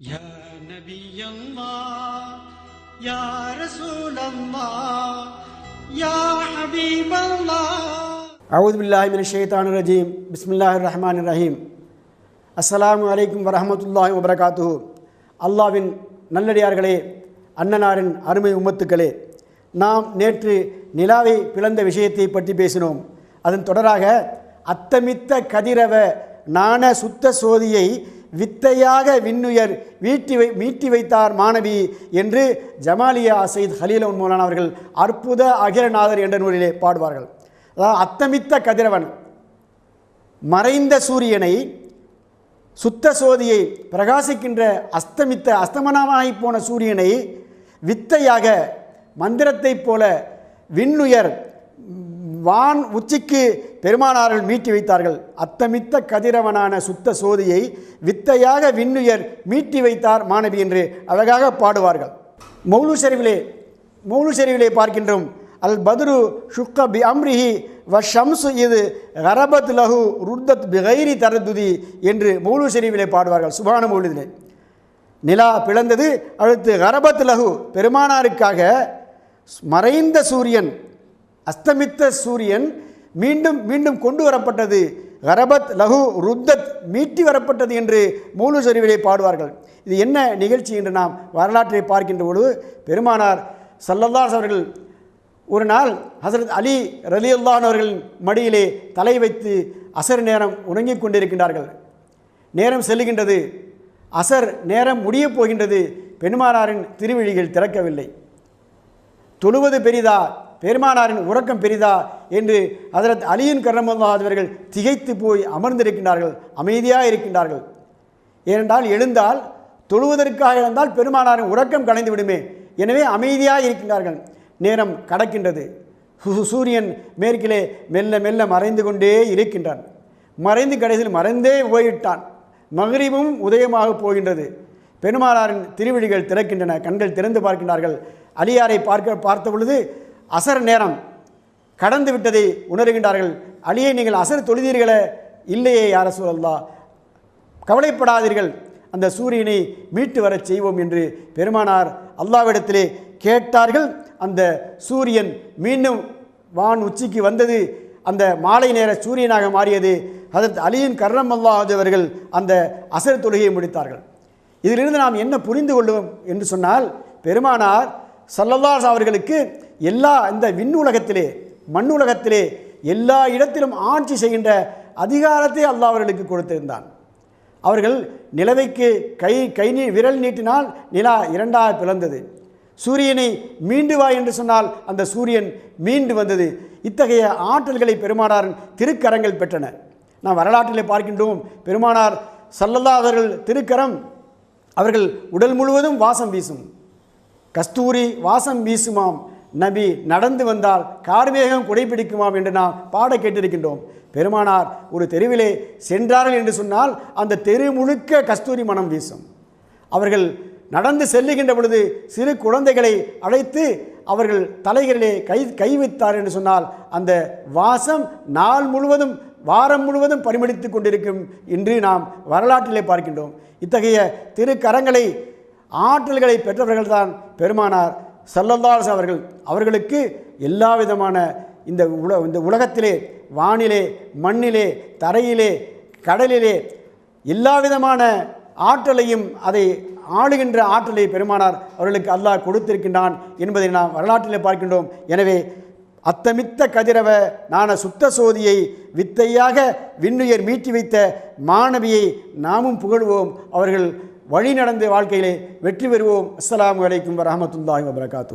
يا نبي الله يا رسول الله يا حبيب الله அவுது பில்லாஹி மின ஷைத்தான் ரஜீம் பிஸ்மில்லாஹிர் ரஹ்மான் ரஹீம் அஸ்ஸலாமு அலைக்கும் வரஹமத்துல்லாஹி வபரகாத்துஹு அல்லாவின் நல்லடியார்களே அண்ணனாரின் அருமை உம்மத்துக்களே நாம் நேற்று நிலாவை பிளந்த விஷயத்தை பற்றி பேசினோம் அதன் தொடராக அத்தமித்த கதிரவ நாண சுத்த சோதியை வித்தையாக விண்ணுயர் வீட்டி வை மீட்டி வைத்தார் மாணவி என்று ஜமாலியா சயித் ஹலீலன் மௌலானா அவர்கள் அற்புத அகிரநாதர் என்ற நூலிலே பாடுவார்கள். அதாவது அத்தமித்த கதிரவன் மறைந்த சூரியனை சுத்த சோதியை பிரகாசிக்கின்ற அஸ்தமித்த அஸ்தமனமாகி போன சூரியனை வித்தையாக மந்திரத்தைப் போல விண்ணுயர் வான் உச்சிக்கு பெருமானார்கள் மீட்டி வைத்தார்கள். அத்தமித்த கதிரவனான சுத்த சோதியை வித்தையாக விண்ணுயர் மீட்டி வைத்தார் மாணவி என்று அழகாக பாடுவார்கள். மௌலு ஷெரீஃபிலே மௌலு பார்க்கின்றோம். அல் பத்ரு ஷுக்க பி அம்ரிஹி வ ஷம்சு இது ஹரபத் லஹு ருத்தத் பிகைரி தரதுதி என்று மௌலு பாடுவார்கள். சுபான மௌலிதிலே. நிலா பிளந்தது அடுத்து ஹரபத் லஹு பெருமானாருக்காக மறைந்த சூரியன் அஸ்தமித்த சூரியன் மீண்டும் மீண்டும் கொண்டு வரப்பட்டது. ஹரபத் லகு ருத்தத் மீட்டி வரப்பட்டது என்று மூலு சரிவிலே பாடுவார்கள். இது என்ன நிகழ்ச்சி என்று நாம் வரலாற்றை பார்க்கின்ற பொழுது பெருமானார் சல்லல்லாஸ் அவர்கள் ஒரு நாள் ஹசரத் அலி ரலியுல்லான் அவர்களின் மடியிலே தலை வைத்து அசர் நேரம் உறங்கிக் கொண்டிருக்கின்றார்கள். நேரம் செல்லுகின்றது. அசர் நேரம் முடியப் போகின்றது. பெருமானாரின் திருவிழிகள் திறக்கவில்லை. தொழுவது பெரிதா? பெருமானாரின் உறக்கம் பெரிதா என்று அதரத் அலியின் கர்ணமுல்லாதவர்கள் திகைத்து போய் அமர்ந்திருக்கின்றார்கள் அமைதியாக இருக்கின்றார்கள். ஏனென்றால் எழுந்தால் தொழுவதற்காக எழுந்தால் பெருமானாரின் உறக்கம் கலைந்து விடுமே. எனவே அமைதியாக இருக்கின்றார்கள். நேரம் கடக்கின்றது. சு- சூரியன் மேற்கிலே மெல்ல மெல்ல மறைந்து கொண்டே இருக்கின்றான். மறைந்து கடைசியில் மறைந்தே போயிட்டான் மகரிபும் உதயமாக போகின்றது. பெருமானாரின் திருவிழிகள் திறக்கின்றன கண்கள் திறந்து பார்க்கின்றார்கள். அலியாரை பார்க்க பார்த்த பொழுது அசர் நேரம் கடந்து விட்டதை உணர்கின்றார்கள். அழியை நீங்கள் அசர் தொழுதீர்களே? இல்லையே யார சூழல்லா கவலைப்படாதீர்கள். அந்த சூரியனை மீட்டு வரச் செய்வோம் என்று பெருமானார் அல்லாவிடத்திலே கேட்டார்கள். அந்த சூரியன் மீண்டும் வான் உச்சிக்கு வந்தது. அந்த மாலை நேர சூரியனாக மாறியது. அதற்கு அலியின் கர்ணம் அல்லாஹ் அவர்கள் அந்த அசர் தொழுகையை முடித்தார்கள். இதிலிருந்து நாம் என்ன புரிந்து கொள்வோம் என்று சொன்னால் பெருமானார் சல்லல்லாஸ் அவர்களுக்கு எல்லா இந்த விண்ணுலகத்திலே மண்ணுலகத்திலே எல்லா இடத்திலும் ஆட்சி செய்கின்ற அதிகாரத்தை அல்லாஹ் அவர்களுக்கு கொடுத்திருந்தான். அவர்கள் நிலவைக்கு கை கை நீ விரல் நீட்டினால் நிலா இரண்டாக பிளந்தது. சூரியனை மீண்டு வா என்று சொன்னால் அந்த சூரியன் மீண்டு வந்தது. இத்தகைய ஆற்றல்களை பெருமானாரின் திருக்கரங்கள் பெற்றன. நாம் வரலாற்றிலே பார்க்கின்றோம் பெருமானார் சல்லல்லா அவர்கள் திருக்கரம் அவர்கள் உடல் முழுவதும் வாசம் வீசும். கஸ்தூரி வாசம் வீசுமாம். நபி நடந்து வந்தால் கார்மேகம் குடைபிடிக்குமாம் என்று நாம் பாட கேட்டிருக்கின்றோம். பெருமானார் ஒரு தெருவிலே சென்றார்கள் என்று சொன்னால் அந்த தெரு முழுக்க கஸ்தூரி மனம் வீசும். அவர்கள் நடந்து செல்லுகின்ற பொழுது சிறு குழந்தைகளை அழைத்து அவர்கள் தலைகளிலே கை கை வைத்தார் என்று சொன்னால் அந்த வாசம் நாள் முழுவதும் வாரம் முழுவதும் பரிமளித்து கொண்டிருக்கும் என்று நாம் வரலாற்றிலே பார்க்கின்றோம். இத்தகைய திருக்கரங்களை ஆற்றல்களை பெற்றவர்கள்தான் பெருமானார் சல்லல்லாஸ் அவர்கள் அவர்களுக்கு எல்லா விதமான இந்த உல இந்த உலகத்திலே வானிலே மண்ணிலே தரையிலே கடலிலே எல்லா விதமான ஆற்றலையும் அதை ஆளுகின்ற ஆற்றலை பெருமானார் அவர்களுக்கு அல்லாஹ் கொடுத்திருக்கின்றான் என்பதை நாம் வரலாற்றிலே பார்க்கின்றோம். எனவே அத்தமித்த கதிரவ நான சுத்த சோதியை வித்தையாக விண்ணுயர் மீட்டி வைத்த மாணவியை நாமும் புகழ்வோம். அவர்கள் வழி நடந்த வாழ்க்கையிலே வெற்றி பெறுவோம். அஸ்லாம் வலைக்கும் வரஹமத்துல்லாஹி வபரகாத்து.